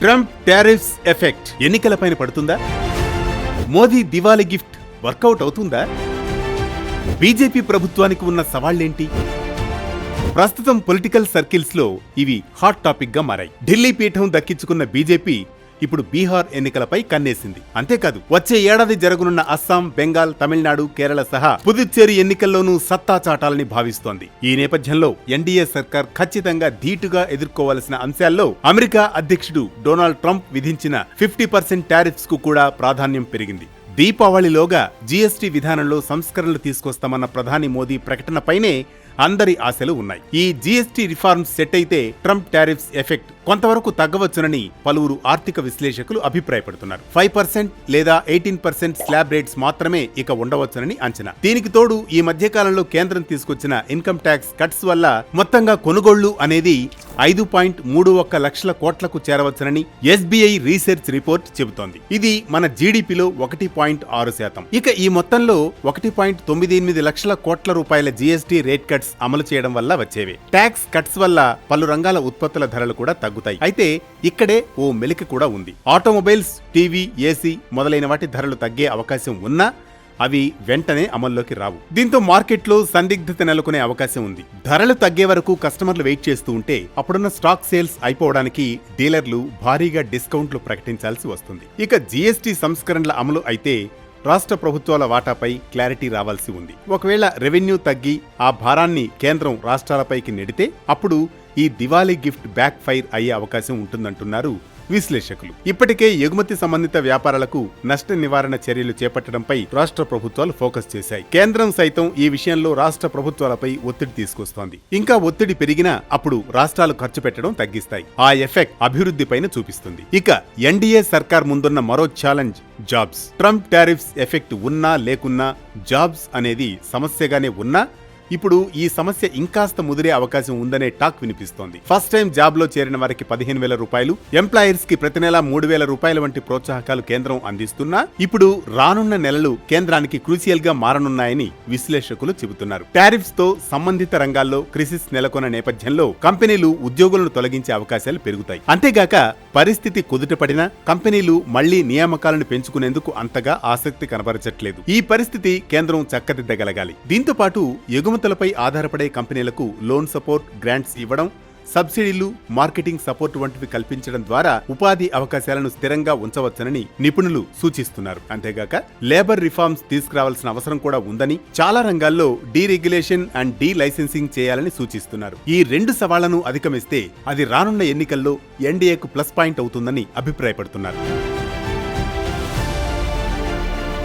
Trump tariffs effect. ఎన్నికలపైన పడుతుందా? Modi Diwali gift work out అవుతుందా? బీజేపీ ప్రభుత్వానికి ఉన్న సవాళ్ళేంటి ప్రస్తుతం పొలిటికల్ సర్కిల్స్లో ఇవి హాట్ టాపిక్గా మారాయి. ఢిల్లీ పీఠం దక్కించుకున్న బీజేపీ ఇప్పుడు బీహార్ ఎన్నికలపై కన్నేసింది. అంతేకాదు వచ్చే ఏడాది జరగనున్న అస్సాం బెంగాల్ తమిళనాడు కేరళ సహా పుదుచ్చేరి ఎన్నికల్లోనూ సత్తా చాటాలని భావిస్తోంది. ఈ నేపథ్యంలో ఎన్డీఏ సర్కార్ ఖచ్చితంగా ధీటుగా ఎదుర్కోవాల్సిన అంశాల్లో అమెరికా అధ్యక్షుడు డొనాల్డ్ ట్రంప్ విధించిన ఫిఫ్టీ పర్సెంట్ టారిఫ్స్కు కూడా ప్రాధాన్యం పెరిగింది. దీపావళిలోగా జీఎస్టీ విధానంలో సంస్కరణలు తీసుకొస్తామన్న ప్రధాని మోదీ ప్రకటనపైనే అందరి ఆశలు ఉన్నాయి. ఈ జీఎస్టీ రిఫార్మ్స్ సెట్ అయితే ట్రంప్ టారిఫ్స్ ఎఫెక్ట్ కొంతవరకు తగ్గవచ్చునని పలువురు ఆర్థిక విశ్లేషకులు అభిప్రాయపడుతున్నారు. ఫైవ్ పర్సెంట్ లేదా ఎయిటీన్ పర్సెంట్ స్లాబ్ రేట్స్ మాత్రమే ఇక ఉండవచ్చునని అంచనా. దీనికి తోడు ఈ మధ్యకాలంలో కేంద్రం తీసుకొచ్చిన ఇన్కమ్ ట్యాక్స్ కట్స్ వల్ల మొత్తంగా కొనుగోళ్ళు అనేది ఐదు పాయింట్ మూడు ఒక్క లక్షల కోట్లకు చేరవచ్చునని ఎస్బీఐ రీసెర్చ్ రిపోర్ట్ చెబుతోంది. ఇది మన జీడిపిలో ఒకటి పాయింట్ ఆరు శాతం. ఇక ఈ మొత్తంలో ఒకటి పాయింట్ తొమ్మిది ఎనిమిది లక్షల కోట్ల రూపాయల జీఎస్టీ రేట్ కట్స్ అమలు చేయడం వల్ల వచ్చేవి. ట్యాక్స్ కట్స్ వల్ల పలు రంగాల ఉత్పత్తుల ధరలు కూడా తగ్గుతాయి. అయితే ఇక్కడే ఓ మెలిక కూడా ఉంది. ఆటోమొబైల్స్ టీవీ ఏసీ మొదలైన వాటి ధరలు తగ్గే అవకాశం ఉన్నా అవి వెంటనే అమల్లోకి రావు. దీంతో మార్కెట్లో సందిగ్ధత నెలకొనే అవకాశం ఉంది. ధరలు తగ్గే వరకు కస్టమర్లు వెయిట్ చేస్తూ ఉంటే అప్పుడున్న స్టాక్ సేల్స్ అయిపోవడానికి డీలర్లు భారీగా డిస్కౌంట్లు ప్రకటించాల్సి వస్తుంది. ఇక జీఎస్టీ సంస్కరణల అమలు అయితే రాష్ట్ర ప్రభుత్వాల వాటాపై క్లారిటీ రావాల్సి ఉంది. ఒకవేళ రెవెన్యూ తగ్గి ఆ భారాన్ని కేంద్రం రాష్ట్రాలపైకి నెడితే అప్పుడు ఈ దివాళీ గిఫ్ట్ బ్యాక్ ఫైర్ అయ్యే అవకాశం ఉంటుందంటున్నారు విశ్లేషకులు. ఇప్పటికే ఎగుమతి సంబంధిత వ్యాపారాలకు నష్ట నివారణ చర్యలు చేపట్టడంపై రాష్ట్ర ప్రభుత్వాలు ఫోకస్ చేశాయి. కేంద్రం సైతం ఈ విషయంలో రాష్ట్ర ప్రభుత్వాలపై ఒత్తిడి తీసుకొస్తోంది. ఇంకా ఒత్తిడి పెరిగినా అప్పుడు రాష్ట్రాలు ఖర్చు పెట్టడం తగ్గిస్తాయి. ఆ ఎఫెక్ట్ అభివృద్ధిపైన చూపిస్తుంది. ఇక ఎన్డీఏ సర్కార్ ముందున్న మరో challenge jobs. Trump tariffs effect ఉన్నా లేకున్నా జాబ్స్ అనేది సమస్యగానే ఉన్నా ఇప్పుడు ఈ సమస్య ఇంకాస్త ముదిరే అవకాశం ఉందనే టాక్ వినిపిస్తోంది. ఫస్ట్ టైం జాబ్లో చేరిన వారికి పదిహేను వేల రూపాయలు ఎంప్లాయర్స్కి ప్రతి నెల మూడు వేల రూపాయల వంటి ప్రోత్సాహకాలు కేంద్రం అందిస్తున్నా ఇప్పుడు రానున్న నెలలు కేంద్రానికి క్రూసియల్గా మారనున్నాయని విశ్లేషకులు చెబుతున్నారు. టారిఫ్స్తో సంబంధిత రంగాల్లో క్రిసిస్ నెలకొన్న నేపథ్యంలో కంపెనీలు ఉద్యోగులను తొలగించే అవకాశాలు పెరుగుతాయి. అంతేగాక పరిస్థితి కుదుటపడిన కంపెనీలు మళ్ళీ నియామకాలను పెంచుకునేందుకు అంతగా ఆసక్తి కనబరచట్లేదు. ఈ పరిస్థితి కేంద్రం చక్కదిద్దగలగాలి. దీంతో పాటు ఎగుమతులపై ఆధారపడే కంపెనీలకు లోన్ సపోర్ట్ గ్రాంట్స్ ఇవ్వడం సబ్సిడీలు మార్కెటింగ్ సపోర్ట్ వంటివి కల్పించడం ద్వారా ఉపాధి అవకాశాలను స్థిరంగా ఉంచవచ్చనని నిపుణులు సూచిస్తున్నారు. అంతేగాక లేబర్ రిఫార్మ్స్ తీసుకురావాల్సిన అవసరం కూడా ఉందని చాలా రంగాల్లో డీరెగ్యులేషన్ అండ్ డీ లైసెన్సింగ్ చేయాలని సూచిస్తున్నారు. ఈ రెండు సవాళ్ళను అధిగమిస్తే అది రానున్న ఎన్నికల్లో ఎన్డీఏకు ప్లస్ పాయింట్ అవుతుందని అభిప్రాయపడుతున్నారు.